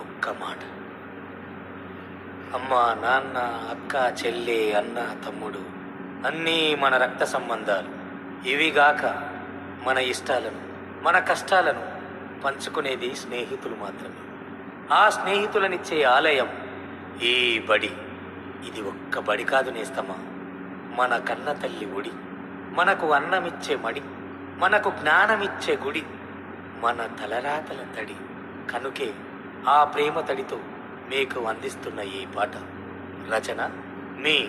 ఒక్క మాట. అమ్మ నాన్న అక్క చెల్లి అన్న తమ్ముడు అన్నీ మన రక్త సంబంధాలు. ఇవిగాక మన ఇష్టాలను మన కష్టాలను పంచుకునేది స్నేహితులు మాత్రమే. ఆ స్నేహితులనిచ్చే ఆలయం ఈ బడి. ఇది ఒక్క బడి కాదు నేస్తమా మన కన్న తల్లి ఒడి. మనకు అన్నమిచ్చే మడి. మనకు జ్ఞానమిచ్చే గుడి. మన తలరాతల తడి కనుకే ఆ ప్రేమ తడితో మీకు అందిస్తున్న ఈ పాట. రచన మీ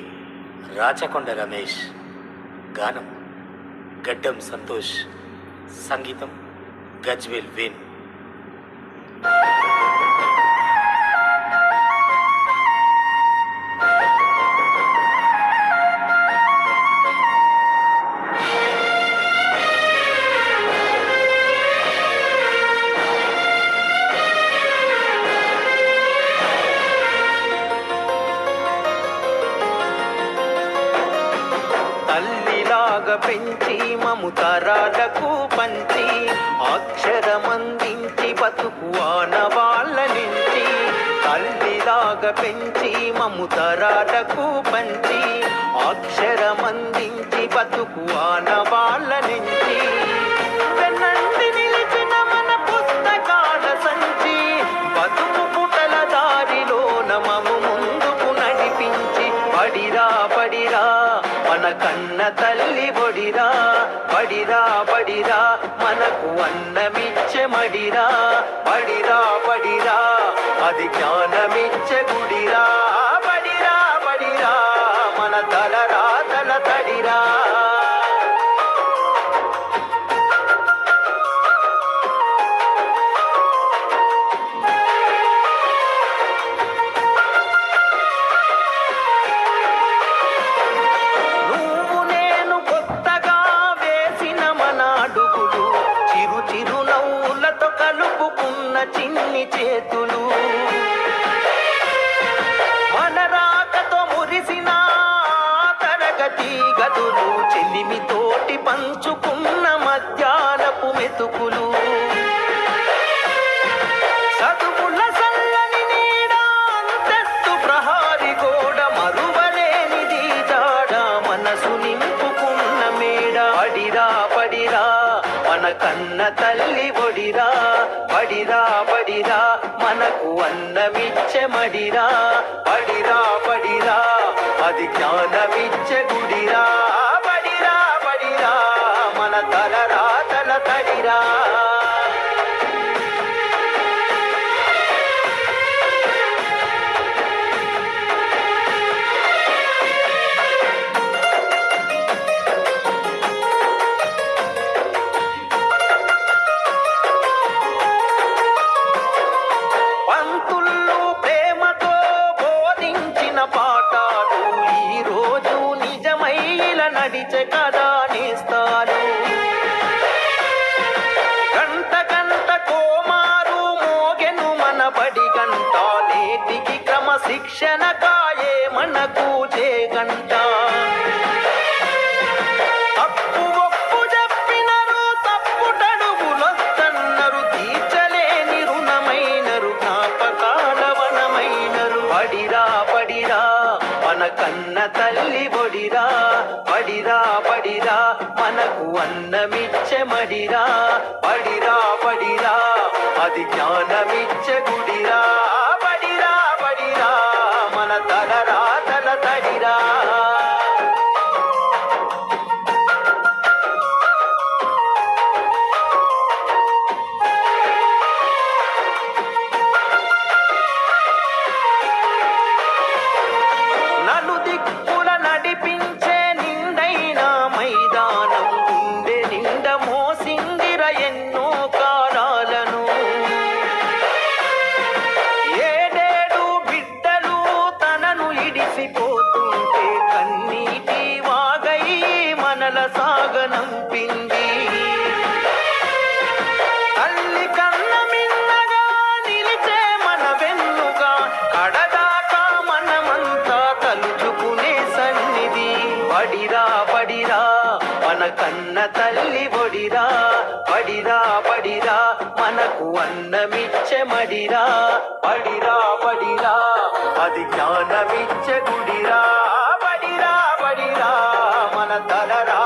రాచకొండ రమేష్. గానం గడ్డం సంతోష్. సంగీతం గజ్వేల్ వేణు. మము తరాలకు పంచి అక్షరమందించి బతుకు ఆనవాళ్ళ నుంచి తల్లిలాగా పెంచి మము తరాలకు పంచి అక్షరమందించి బతుకు ఆనవాళ్ళ నుంచి. వెన్నంటి నిలిచిన మన పుస్తకాల సంచి బతుకు పుటల దారిలో నమము ముందుకు నడిపించి పడిరా పడిరా. మన కన్న తల్లి ఒడిరా పడిరా పడిరా మనకు అన్నమిచ్చే మడిరా పడిరా పడిరా అది జ్ఞానమిచ్చే గుడిరా పడిరా పడిరా మన తలరా తల తడిరా. నవ్వులతో కలుపుకున్న చిన్ని చేతులు. మన రాకతో మురిసిన తరగతి గదులు చెలిమితోటి పంచుకున్న మధ్యాహ్నపు మెతుకులు. మన కన్న తల్లి ఒడిరా పడిరా పడిరా మనకు అన్నమిచ్చే మడిరా పడిరా పడిరా అది జ్ఞానమిచ్చే గుడిరా పడిరా పడిరా మన తల రాతల తడిరా. పంతుళ్ళు ప్రేమతో బోధించిన పాఠాలు ఈరోజు రోజు నిజమైల నడిచే కదా నేస్తాలు. గంట గంట కోమారు మోగెను మన బడి గంట నేటికి క్రమశిక్షణ కాయే మనకు చే గంట. పడిరా పడిరా మన కన్న తల్లి బొడిరా పడిరా పడిరా మనకు అన్నమిచ్చే మడిరా. పడిరా పడిరా అది జ్ఞానమిచ్చే గుడిరా. సాగనంపింది తల్లి కన్న మిన్నగా నిలిచే మన వెన్నుగా కడదాకా మనమంతా తలుచుకునే సన్నిధి. పడిరా పడిరా మన కన్న తల్లి ఒడిరా. పడిరా పడిరా మనకు అన్నమిచ్చే మడిరా. పడిరా పడిరా అది జ్ఞానమిచ్చే గుడిరా. పడిరా పడిరా మన తలరా.